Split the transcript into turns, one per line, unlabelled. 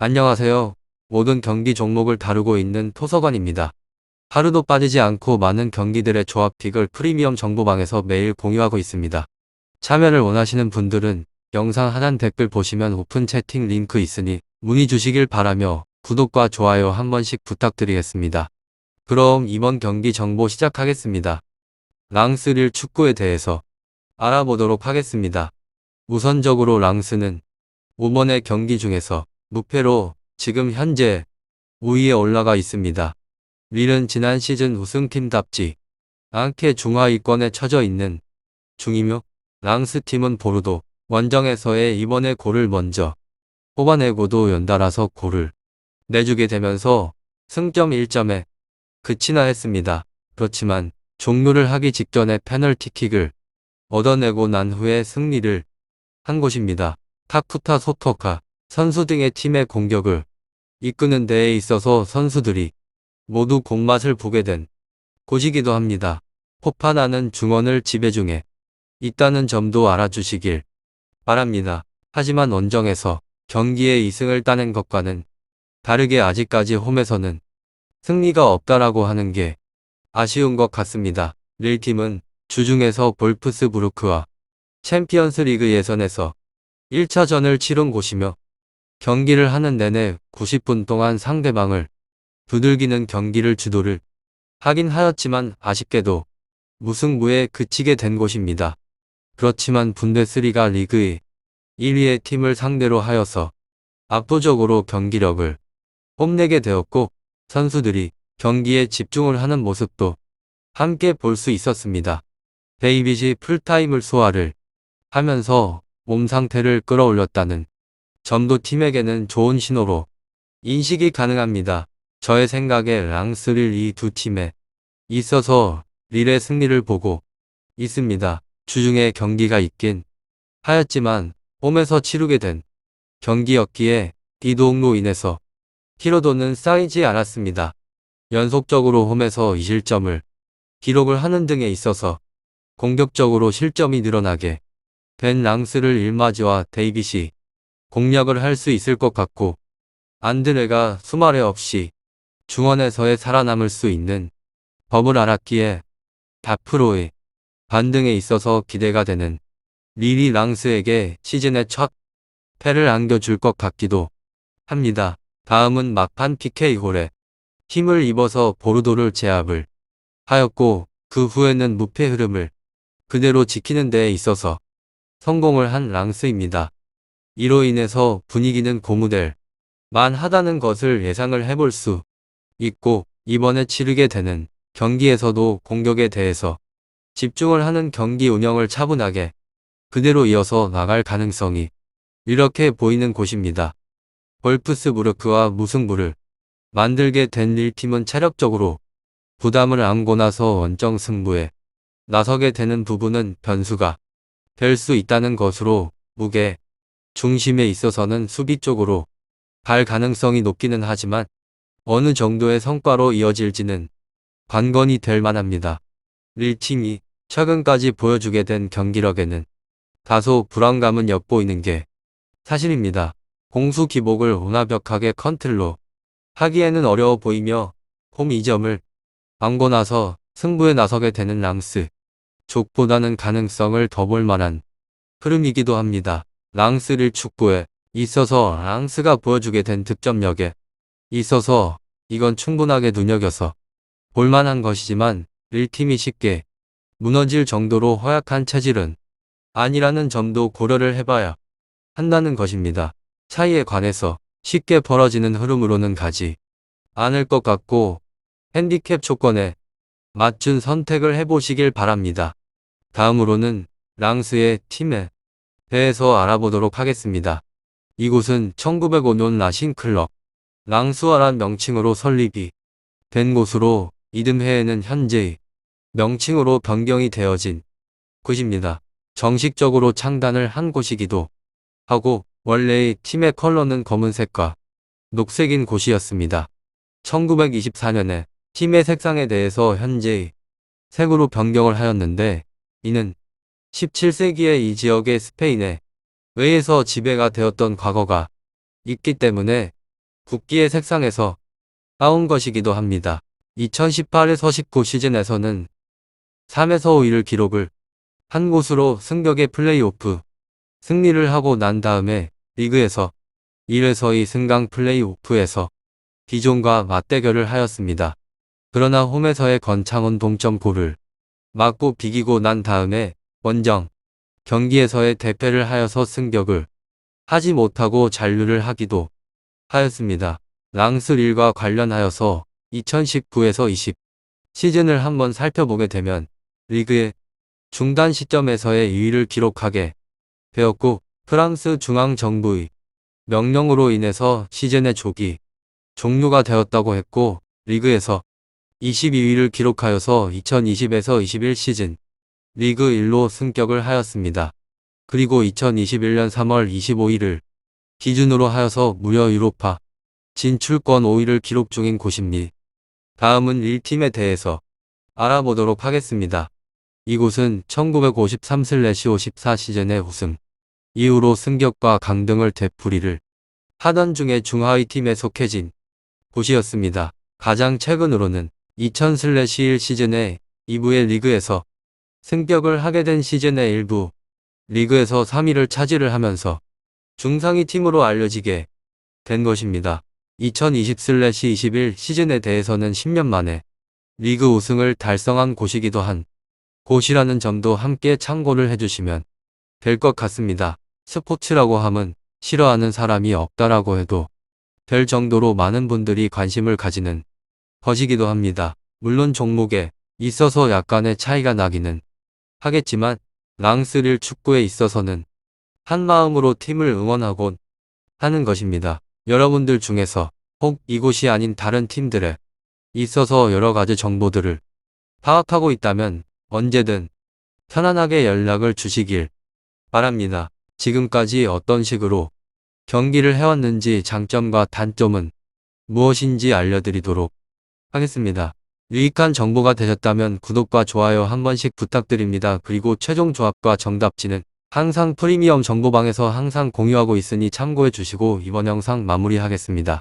안녕하세요. 모든 경기 종목을 다루고 있는 토서관입니다. 하루도 빠지지 않고 많은 경기들의 조합픽을 프리미엄 정보방에서 매일 공유하고 있습니다. 참여를 원하시는 분들은 영상 하단 댓글 보시면 오픈 채팅 링크 있으니 문의 주시길 바라며 구독과 좋아요 한 번씩 부탁드리겠습니다. 그럼 이번 경기 정보 시작하겠습니다. 랑스릴 축구에 대해서 알아보도록 하겠습니다. 우선적으로 랑스는 5번의 경기 중에서 무패로 지금 현재 우위에 올라가 있습니다. 릴은 지난 시즌 우승팀답지 않게 중하위권에 처져 있는 중이며 랑스 팀은 보르도 원정에서의 이번에 골을 먼저 뽑아내고도 연달아서 골을 내주게 되면서 승점 1점에 그치나 했습니다. 그렇지만 종료를 하기 직전에 페널티킥을 얻어내고 난 후에 승리를 한 곳입니다. 타쿠타 소토카 선수 등의 팀의 공격을 이끄는 데에 있어서 선수들이 모두 공맛을 보게 된 곳이기도 합니다. 포파나는 중원을 지배 중에 있다는 점도 알아주시길 바랍니다. 하지만 원정에서 경기에 2승을 따낸 것과는 다르게 아직까지 홈에서는 승리가 없다라고 하는 게 아쉬운 것 같습니다. 릴팀은 주중에서 볼프스부르크와 챔피언스 리그 예선에서 1차전을 치른 곳이며 경기를 하는 내내 90분 동안 상대방을 두들기는 경기를 주도를 하긴 하였지만 아쉽게도 무승부에 그치게 된 곳입니다. 그렇지만 분데스리가 리그의 1위의 팀을 상대로 하여서 압도적으로 경기력을 뽐내게 되었고 선수들이 경기에 집중을 하는 모습도 함께 볼 수 있었습니다. 데이빗이 풀타임을 소화를 하면서 몸 상태를 끌어올렸다는 점도 팀에게는 좋은 신호로 인식이 가능합니다. 저의 생각에 랑스릴 이 두 팀에 있어서 릴의 승리를 보고 있습니다. 주중에 경기가 있긴 하였지만 홈에서 치르게 된 경기였기에 이동로 인해서 피로도는 쌓이지 않았습니다. 연속적으로 홈에서 2실점을 기록을 하는 등에 있어서 공격적으로 실점이 늘어나게 된 랑스를 일마지와 데이빗이 공략을 할 수 있을 것 같고 안드레가 수말에 없이 중원에서의 살아남을 수 있는 법을 알았기에 다프로의 반등에 있어서 기대가 되는 리리 랑스에게 시즌의 첫 패를 안겨줄 것 같기도 합니다. 다음은 막판 PK홀에 힘을 입어서 보르도를 제압을 하였고 그 후에는 무패 흐름을 그대로 지키는 데에 있어서 성공을 한 랑스입니다. 이로 인해서 분위기는 고무될 만 하다는 것을 예상을 해볼 수 있고 이번에 치르게 되는 경기에서도 공격에 대해서 집중을 하는 경기 운영을 차분하게 그대로 이어서 나갈 가능성이 이렇게 보이는 곳입니다. 볼프스부르크와 무승부를 만들게 된 1팀은 체력적으로 부담을 안고 나서 원정 승부에 나서게 되는 부분은 변수가 될 수 있다는 것으로 무게 중심에 있어서는 수비 쪽으로 갈 가능성이 높기는 하지만 어느 정도의 성과로 이어질지는 관건이 될 만합니다. 1팀이 최근까지 보여주게 된 경기력에는 다소 불안감은 엿보이는 게 사실입니다. 공수 기복을 오나벽하게 컨트롤 하기에는 어려워 보이며 홈 2점을 안고 나서 승부에 나서게 되는 랑스 족보다는 가능성을 더 볼 만한 흐름이기도 합니다. 랑스를 축구에 있어서 랑스가 보여주게 된 득점력에 있어서 이건 충분하게 눈여겨서 볼만한 것이지만 1팀이 쉽게 무너질 정도로 허약한 체질은 아니라는 점도 고려를 해봐야 한다는 것입니다. 차이에 관해서 쉽게 벌어지는 흐름으로는 가지 않을 것 같고 핸디캡 조건에 맞춘 선택을 해보시길 바랍니다. 다음으로는 랑스의 팀에 대해서 알아보도록 하겠습니다. 이곳은 1905년 라신클럽 랑스와란 명칭으로 설립이 된 곳으로 이듬해에는 현재의 명칭으로 변경이 되어진 곳입니다. 정식적으로 창단을 한 곳이기도 하고 원래의 팀의 컬러는 검은색과 녹색인 곳이었습니다. 1924년에 팀의 색상에 대해서 현재의 색으로 변경을 하였는데 이는 17세기에 이 지역의 스페인에 의해서 지배가 되었던 과거가 있기 때문에 국기의 색상에서 따온 것이기도 합니다. 2018에서 19 시즌에서는 3에서 5위를 기록을 한 곳으로 승격의 플레이오프 승리를 하고 난 다음에 리그에서 1에서 2 승강 플레이오프에서 기존과 맞대결을 하였습니다. 그러나 홈에서의 건창원 동점골을 맞고 비기고 난 다음에 원정 경기에서의 대패를 하여서 승격을 하지 못하고 잔류를 하기도 하였습니다. 랑스 릴과 관련하여서 2019에서 20 시즌을 한번 살펴보게 되면 리그의 중단 시점에서의 2위를 기록하게 되었고 프랑스 중앙정부의 명령으로 인해서 시즌의 조기 종료가 되었다고 했고 리그에서 22위를 기록하여서 2020에서 21 시즌 리그 1로 승격을 하였습니다. 그리고 2021년 3월 25일을 기준으로 하여서 무려 유로파 진출권 5위를 기록 중인 곳입니다. 다음은 1팀에 대해서 알아보도록 하겠습니다. 이곳은 1953-54 시즌의 우승 이후로 승격과 강등을 되풀이를 하던 중에 중하위 팀에 속해진 곳이었습니다. 가장 최근으로는 2000-1 시즌에 2부의 리그에서 승격을 하게 된 시즌의 일부 리그에서 3위를 차지를 하면서 중상위 팀으로 알려지게 된 것입니다. 2020-21 시즌에 대해서는 10년 만에 리그 우승을 달성한 곳이기도 한 곳이라는 점도 함께 참고를 해주시면 될 것 같습니다. 스포츠라고 함은 싫어하는 사람이 없다라고 해도 될 정도로 많은 분들이 관심을 가지는 것이기도 합니다. 물론 종목에 있어서 약간의 차이가 나기는 하겠지만 랑스릴 축구에 있어서는 한 마음으로 팀을 응원하곤 하는 것입니다. 여러분들 중에서 혹 이곳이 아닌 다른 팀들에 있어서 여러 가지 정보들을 파악하고 있다면 언제든 편안하게 연락을 주시길 바랍니다. 지금까지 어떤 식으로 경기를 해왔는지 장점과 단점은 무엇인지 알려드리도록 하겠습니다. 유익한 정보가 되셨다면 구독과 좋아요 한 번씩 부탁드립니다. 그리고 최종 조합과 정답지는 항상 프리미엄 정보방에서 항상 공유하고 있으니 참고해 주시고 이번 영상 마무리하겠습니다.